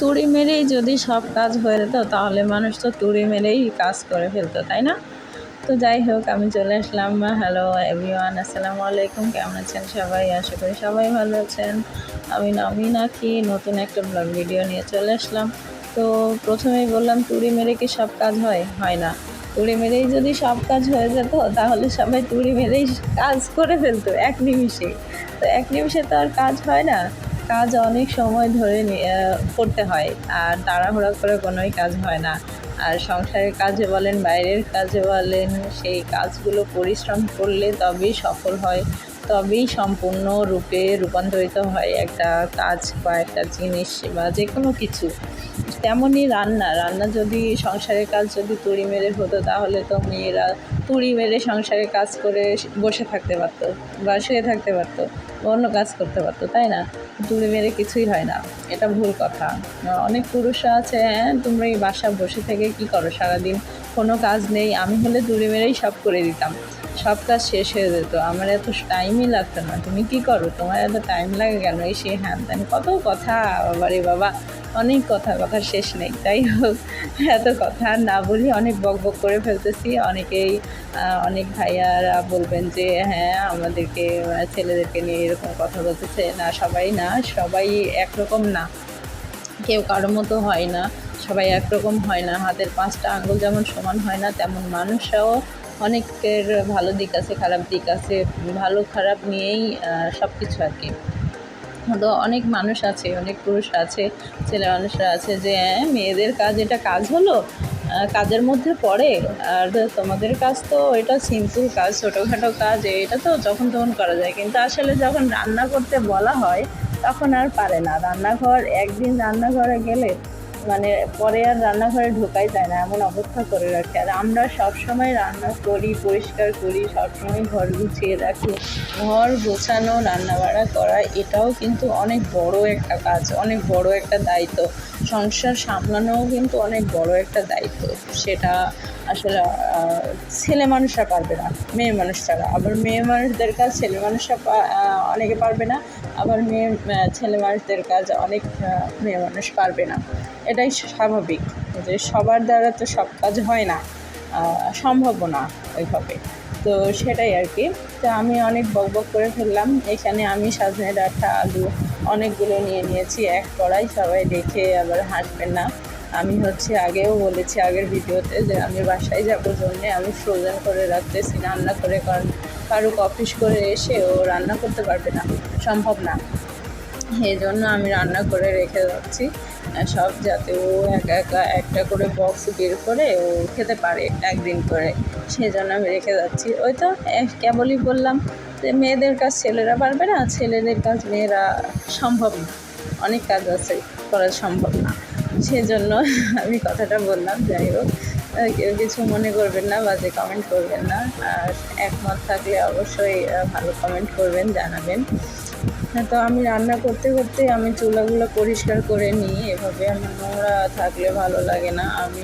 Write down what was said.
তুড়ি মেরেই যদি সব কাজ হয়ে যেত, তাহলে মানুষ তো তুড়ি মেরেই কাজ করে ফেলতো, তাই না? তো যাই হোক, আমি চলে আসলাম। হ্যালো এভরিওয়ান আসসালামু আলাইকুম। কেমন আছেন সবাই? আশা করি সবাই ভালো আছেন। আমি নমি নাকি নতুন একটা ব্লগ ভিডিও নিয়ে চলে আসলাম। তো প্রথমেই বললাম, তুড়ি মেরে কি সব কাজ হয়? হয় না। তুড়ি মেরেই যদি সব কাজ হয়ে যেত, তাহলে সবাই তুড়ি মেরেই কাজ করে ফেলতো, এক নিমিষে তো এক নিমিষে তো আর কাজ হয় না। কাজ অনেক সময় ধরে করতে হয়। আর তাড়াহুড়া করে কোনোই কাজ হয় না। আর সংসারের কাজে বলেন, বাইরের কাজে বলেন, সেই কাজগুলো পরিশ্রম করলে তবেই সফল হয়। তবেই সম্পূর্ণ রূপে রূপান্তরিত হয় একটা কাজ বা একটা জিনিস বা যে কোনো কিছু। তেমনই রান্না রান্না যদি সংসারের কাজ যদি তুড়ি মেরে হতো তাহলে তো মেয়েরা তুড়ি মেরে সংসারের কাজ করে বসে থাকতে পারতো বা শুয়ে থাকতে পারতো অন্য কাজ করতে পারতো, তাই না? তুড়ি মেরে কিছুই হয় না, এটা ভুল কথা। অনেক পুরুষরা আছে হ্যাঁ তোমরা এই বাসা বসে থেকে কি করো সারাদিন? কোনো কাজ নেই, আমি হলে দূরে মেরেই সব করে দিতাম। সব কাজ শেষ হয়ে যেত। আমার এত টাইমই লাগতো না। তুমি কি করো? তোমার এত টাইম লাগে কেন এই সে হ্যান ত্যান কত কথা বাবারে বাবা। অনেক কথা কথার শেষ নেই। তাই হোক, এত কথা না বলি অনেক বক বক করে ফেলতেছি। অনেকেই অনেক ভাইয়ারা বলবেন যে হ্যাঁ আমাদেরকে, ছেলেদেরকে নিয়ে এরকম কথা বলতেছে। না, সবাই না, সবাই একরকম না। কেউ কারও মতো হয় না সবাই একরকম হয় না হাতের পাঁচটা আঙ্গুল যেমন সমান হয় না তেমন মানুষরাও অনেকের ভালো দিক আছে খারাপ দিক আছে ভালো খারাপ নিয়েই সব কিছু আর কি। তো অনেক মানুষ আছে অনেক পুরুষ আছে ছেলে মানুষরা আছে যে হ্যাঁ, মেয়েদের কাজ এটা কাজ হলো কাজের মধ্যে পড়ে আর তোমাদের কাজ তো এটা সিম্পল কাজ ছোটোখাটো কাজ এটা তো যখন তখন করা যায়। কিন্তু আসলে যখন রান্না করতে বলা হয় তখন আর পারে না। রান্নাঘর একদিন রান্নাঘরে গেলে মানে পরে আর রান্নাঘরে ঢোকাই যায় না, এমন অবস্থা করে রাখে। আর আমরা সব সময় রান্না করি, পরিষ্কার করি, সবসময় ঘর গুছিয়ে রাখি। ঘর গোছানো, রান্নাবাড়া করা, এটাও কিন্তু অনেক বড় একটা কাজ, অনেক বড় একটা দায়িত্ব। সংসার সামলানোও কিন্তু অনেক বড় একটা দায়িত্ব। সেটা আসলে ছেলে মানুষরা পারবে না, মেয়ে মানুষরা আবার মেয়ে মানুষদের কাজ ছেলে মানুষরা অনেকে পারবে না, আবার মেয়ে ছেলে মানুষদের কাজ অনেক মেয়ে মানুষ পারবে না। এটাই স্বাভাবিক যে সবার দ্বারা তো সব কাজ হয় না সম্ভব না ওইভাবে। তো সেটাই আর কি। তো আমি অনেক বক বক করে ফেললাম। এখানে আমি সাজনে ডাঁটা আলু অনেকগুলো নিয়ে নিয়েছি। এক কড়াই সবাই দেখে আবার হাসবেন না। আমি হচ্ছে আগেও বলেছি আগের ভিডিওতে যে আমি বাসায় যাব জন্যে আমি ফ্রোজেন করে রাখতেছি, রান্না করে, কারণ কারুক অফিস করে এসে ও রান্না করতে পারবে না। সম্ভব না। এই জন্য আমি রান্না করে রেখে যাচ্ছি। সব যাতে ও একা একা একটা করে বক্স বের করে ও খেতে পারে একদিন করে। সেই জন্য আমি রেখে যাচ্ছি। ওই তো কেবলই বললাম যে মেয়েদের কাজ ছেলেরা পারবে না, ছেলেদের কাজ মেয়েরা সম্ভব না। অনেক কাজ আছে, করা সম্ভব না। সেজন্য আমি কথাটা বললাম, যাই হোক কেউ কিছু মনে করবেন না, বাজে কমেন্ট করবেন না। আর একমত থাকলে অবশ্যই ভালো কমেন্ট করবেন, জানাবেন। তো আমি রান্না করতে করতে আমি চুলাগুলো পরিষ্কার করে নিই। এভাবে আমার নোংরা থাকলে ভালো লাগে না। আমি